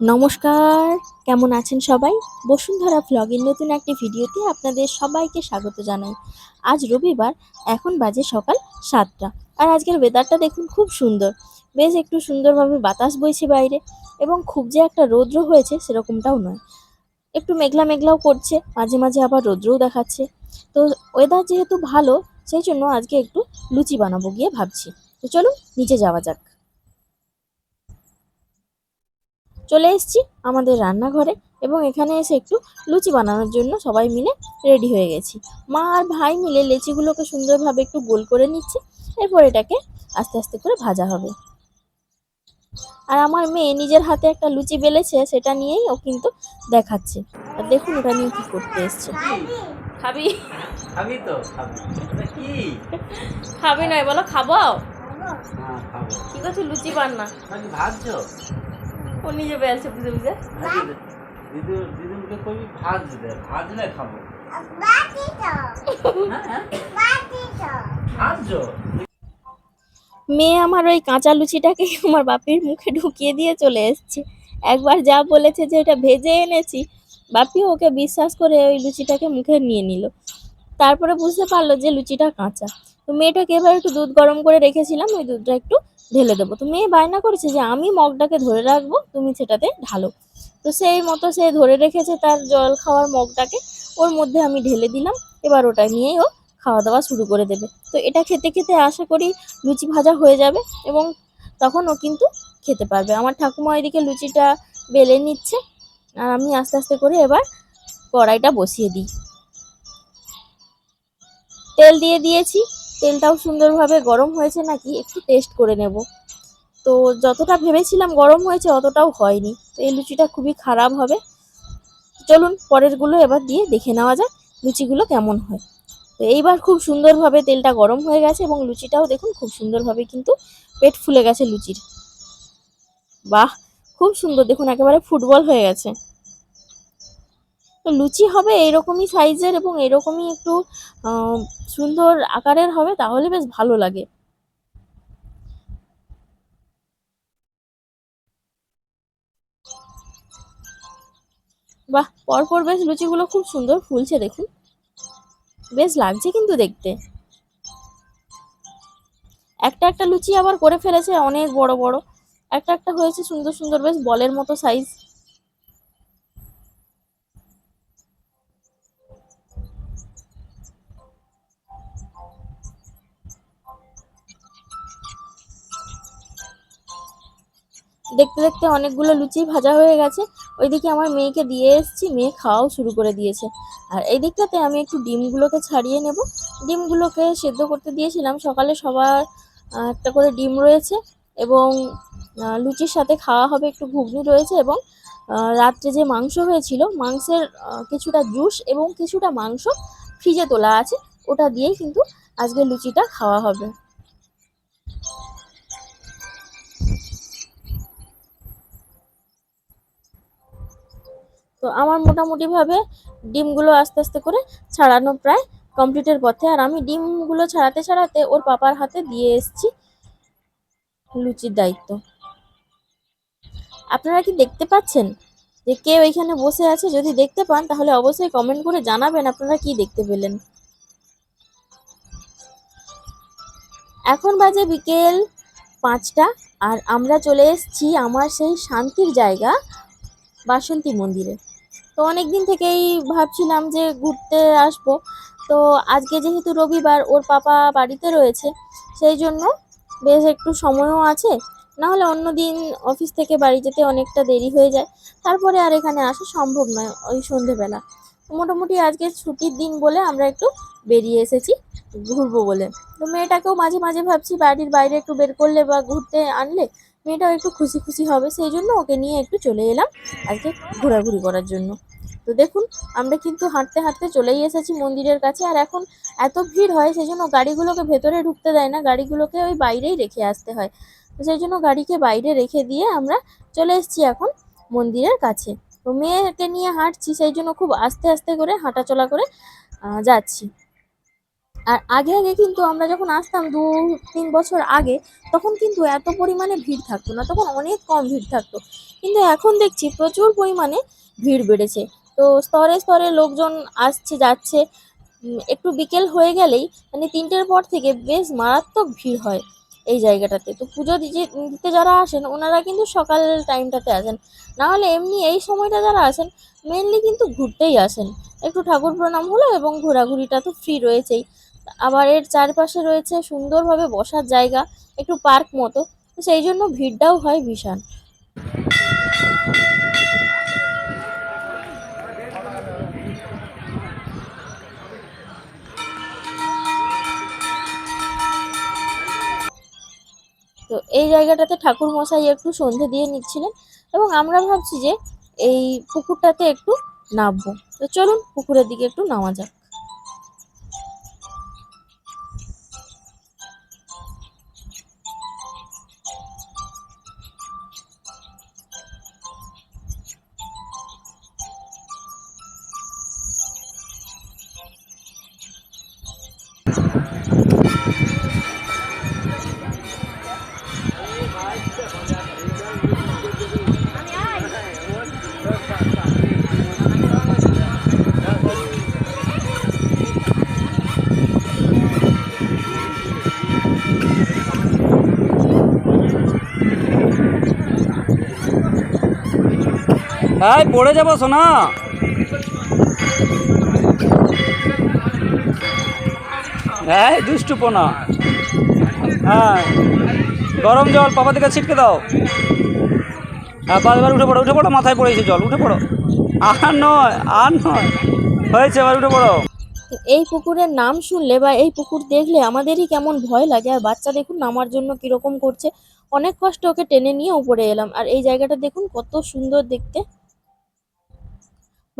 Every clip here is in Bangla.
নমস্কার, কেমন আছেন সবাই? বসুন্ধরা ভ্লগের নতুন একটি ভিডিওতে আপনাদের সবাইকে স্বাগত জানাই। আজ রবিবার, এখন বাজে সকাল সাতটা। আর আজকের ওয়েদারটা দেখুন খুব সুন্দর। বেশ একটু সুন্দরভাবে বাতাস বইছে বাইরে এবং খুব যে একটা রৌদ্র হয়েছে সেরকমটাও নয়। একটু মেঘলা মেঘলাও করছে, মাঝে মাঝে আবার রৌদ্রও দেখাচ্ছে। তো ওয়েদার যেহেতু ভালো, সেই জন্য আজকে একটু লুচি বানাবো গিয়ে ভাবছি। তো চলুন, নিচে যাওয়া যাক। চলে এসেছি আমাদের রান্নাঘরে এবং এখানে এসে একটু লুচি বানানোর জন্য সবাই মিলে রেডি হয়ে গেছি। মা আর ভাই মিলে লেচিগুলোকে সুন্দরভাবে একটু গোল করে নিচ্ছে এরপর এটাকে আস্তে আস্তে করে ভাজা হবে। আর আমার মেয়ে নিজের হাতে একটা লুচি বেলেছে সেটা নিয়েই ও কিন্তু দেখাচ্ছে। আর দেখুন ওটা নিয়ে কি করতে এসছে। খাবি? খাবি তো খাবি। কি? খাবি নয় বলো খাব? হ্যাঁ খাব। কি করছ লুচি বান্না ভাজছো? ও নিজে বেলছে বুঝে বুঝে? দিদি দিদি দিদিকে কবি ভাজলে খাব। হ্যাঁ হ্যাঁ। মেয়ে আমার ওই কাঁচা লুচিটাকে আমার বাপির মুখে ঢুকিয়ে দিয়ে চলে এসেছে। একবার যা বলেছে যে এটা ভেজে এনেছি বাপি ওকে বিশ্বাস করে ওই লুচিটাকে মুখে নিয়ে নিল। তারপরে বুঝতে পারল যে লুচিটা কাঁচা। তো মেয়েটাকে এবার একটু দুধ গরম করে রেখেছিলাম ওই দুধটা একটু ঢেলে দেবো। তো মেয়ে বায়না করেছে যে, আমি মগটাকে ধরে রাখব, তুমি সেটাতে ঢালো। তো সেই মতো সে ধরে রেখেছে তার জল খাওয়ার মগটাকে। ওর মধ্যে আমি ঢেলে দিলাম, এবার ওটা নিয়েই ও খাওয়া দাওয়া শুরু করে দেবে। তো এটা খেতে খেতে আশা করি লুচি ভাজা হয়ে যাবে এবং তখন ও কিন্তু খেতে পারবে। আমার ঠাকুমা ওইদিকে লুচিটা বেলে নিচ্ছে আর আমি আস্তে আস্তে করে এবার কড়াইটা বসিয়ে দিই। তেল দিয়ে দিয়েছি। তেলটাও সুন্দরভাবে গরম হয়েছে নাকি একটু টেস্ট করে নেব। তো যতটা ভেবেছিলাম গরম হয়েছে অতটাও হয়নি। তো এই লুচিটা খুবই খারাপ হবে। চলুন পরেরগুলো এবার দিয়ে দেখে নেওয়া যাক লুচিগুলো কেমন হয়। তো এইবার খুব সুন্দরভাবে তেলটা গরম হয়ে গেছে এবং লুচিটাও দেখুন খুব সুন্দরভাবে কিন্তু পেট ফুলে গেছে লুচির। বাহ, খুব সুন্দর। দেখুন একেবারে ফুটবল হয়ে গেছে। লুচি হবে এইরকমই সাইজের এবং এরকমই একটু সুন্দর আকারের হবে, তাহলে বেশ ভালো লাগে। বাহ, পরপর বেশ লুচিগুলো খুব সুন্দর ফুলছে, দেখুন। বেশ লাগছে কিন্তু দেখতে। একটা একটা লুচি আবার করে ফেলেছে, অনেক বড় বড়। একটা একটা হয়েছে সুন্দর সুন্দর, বেশ বলের মতো সাইজ দেখতে দেখতে অনেকগুলো লুচি ভাজা হয়ে গেছে। ওইদিকে আমার মেয়েকে দিয়ে এসেছি, মেয়ে খাওয়াও শুরু করে দিয়েছে। আর এই দিকটাতে আমি একটু ডিমগুলোকে ছাড়িয়ে নেব। ডিমগুলোকে সেদ্ধ করতে দিয়েছিলাম। সকালে সবার একটা করে ডিম রয়েছে এবং লুচির সাথে খাওয়া হবে একটু ঘুগনি রয়েছে এবং রাত্রে যে মাংস হয়েছিল, মাংসের কিছুটা জুস এবং কিছুটা মাংস ফ্রিজে তোলা আছে। ওটা দিয়েই কিন্তু আজকে লুচিটা খাওয়া হবে। তো আমার মোটামুটিভাবে ডিমগুলো আস্তে আস্তে করে ছাড়ানো প্রায় কমপ্লিটের পথে। আর আমি ডিমগুলো ছাড়াতে ছাড়াতে ওর পাপার হাতে দিয়ে এসেছি লুচির দায়িত্ব। আপনারা কি দেখতে পাচ্ছেন যে কে ওইখানে বসে আছে? যদি দেখতে পান, তাহলে অবশ্যই কমেন্ট করে জানাবেন আপনারা কি দেখতে পেলেন। এখন বাজে বিকেল পাঁচটা, আর আমরা চলে এসেছি আমার সেই শান্তির জায়গা, বাসন্তী মন্দিরে। তো অনেক দিন থেকেই ভাবছিলাম যে ঘুরতে আসব। তো আজকে যেহেতু রবিবার, ওর পাপা বাড়িতে রয়েছে, সেই জন্য বেশ একটু সময়ও আছে। না হলে অন্য দিন অফিস থেকে বাড়ি যেতে অনেকটা দেরি হয়ে যায়। তারপরে আর এখানে আসা সম্ভব নয় ওই সন্ধেবেলা। মোটামুটি আজকে ছুটির দিন বলে আমরা একটু বেরিয়ে এসেছি ঘুরবো বলে। তো মেয়েটাকেও মাঝে মাঝে ভাবছি বাড়ির বাইরে একটু বের করলে বা ঘুরতে আনলে মেয়েটাও একটু খুশি খুশি হবে। সেই জন্য ওকে নিয়ে একটু চলে এলাম আজকে ঘোরাঘুরি করার জন্য। তো দেখুন, আমরা কিন্তু হাঁটতে হাঁটতে চলেই এসেছি মন্দিরের কাছে আর এখন এত ভিড় হয় সেই জন্য গাড়িগুলোকে ভেতরে ঢুকতে দেয় না, গাড়িগুলোকে ওই বাইরেই রেখে আসতে হয়। তো সেই জন্য গাড়িকে বাইরে রেখে দিয়ে আমরা চলে এসেছি এখন মন্দিরের কাছে। তো মেয়েকে নিয়ে হাঁটছি, সেই জন্য খুব আস্তে আস্তে করে হাঁটাচলা করে যাচ্ছি। আর আগে আগে কিন্তু আমরা যখন আসতাম দু, তিন বছর আগে, তখন কিন্তু এত পরিমাণে ভিড় থাকতো না, তখন অনেক কম ভিড় থাকতো। কিন্তু এখন দেখছি প্রচুর পরিমাণে ভিড় বেড়েছে। তো স্তরে স্তরে লোকজন আসছে, যাচ্ছে। একটু বিকেল হয়ে গেলেই মানে তিনটের পর থেকে বেশ মারাত্মক ভিড় হয় এই জায়গাটাতে। তো পুজো দিতে যারা আসেন, ওনারা কিন্তু সকাল টাইমটাতে আসেন। না হলে এমনি এই সময়টা যারা আসেন মেনলি কিন্তু ঘুরতেই আসেন। একটু ঠাকুর প্রণাম হলো এবং ঘোরাঘুরিটা তো ফ্রি রয়েছেই। আবার এর চারপাশে রয়েছে সুন্দরভাবে বসার জায়গা, একটু পার্ক মতো। তো সেই জন্য ভিড়টাও হয় বিশাল এই জায়গাটাতে ঠাকুর মশাই একটু সন্ধে দিয়ে নিচ্ছিলেন এবং আমরা ভাবছি যে এই পুকুরটাতে একটু নামবো। তো চলুন পুকুরের দিকে একটু নামা যাক। এই, পড়ে যাব, সোনা। হ্যাঁ দুষ্টু পোনা। হ্যাঁ গরম জল, পাপা থেকে ছিটকে দাও। হ্যাঁ বারবার উঠে পড়ো উঠে পড়ো, মাথায় পড়েছে জল, উঠে পড়ো। আর নয় আর নয়, হয়েছে, এবার উঠে পড়ো। এই পুকুরের নাম শুনলে বা এই পুকুর দেখলে আমাদেরই কেমন ভয় লাগে। আর বাচ্চা দেখুন, নামার জন্য কীরকম করছে। অনেক কষ্ট ওকে টেনে নিয়ে উপরে এলাম। আর এই জায়গাটা দেখুন, কত সুন্দর দেখতে।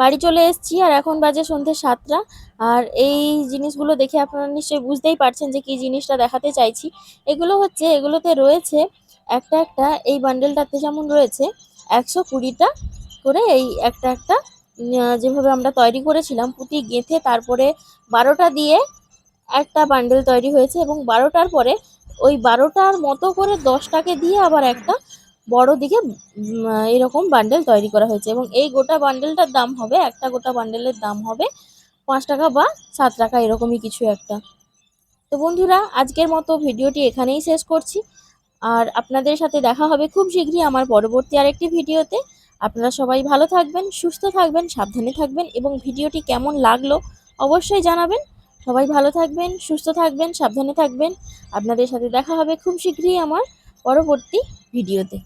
বাড়ি চলে এসেছি আর এখন বাজে সন্ধ্যে সাতটা। আর এই জিনিসগুলো দেখে আপনারা নিশ্চয়ই বুঝতেই পারছেন যে কি জিনিসটা দেখাতে চাইছি। এগুলো হচ্ছে, এগুলোতে রয়েছে একটা একটা, এই বান্ডেলটাতে যেমন রয়েছে, একশো কুড়িটা করে এই একটা একটা যেভাবে আমরা তৈরি করেছিলাম, পুঁতি গেঁথে তারপরে বারোটা দিয়ে একটা বান্ডেল তৈরি হয়েছে এবং বারোটার পরে ওই বারোটার মতো করে দশটাকে দিয়ে আবার একটা বড় দিকে এরকম বান্ডেল তৈরি করা হয়েছে এবং এই গোটা বান্ডেলটার দাম হবে, একটা গোটা বান্ডেলের দাম হবে পাঁচ টাকা বা সাত টাকা, এরকমই কিছু একটা। তো বন্ধুরা, আজকের মতো ভিডিওটি এখানেই শেষ করছি। আর আপনাদের সাথে দেখা হবে খুব শীঘ্রই আমার পরবর্তী আরেকটি ভিডিওতে। আপনারা সবাই ভালো থাকবেন, সুস্থ থাকবেন, সাবধানে থাকবেন এবং ভিডিওটি কেমন লাগল অবশ্যই জানাবেন। সবাই ভালো থাকবেন, সুস্থ থাকবেন, সাবধানে থাকবেন। আপনাদের সাথে দেখা হবে খুব শীঘ্রই আমার পরবর্তী ভিডিওতে।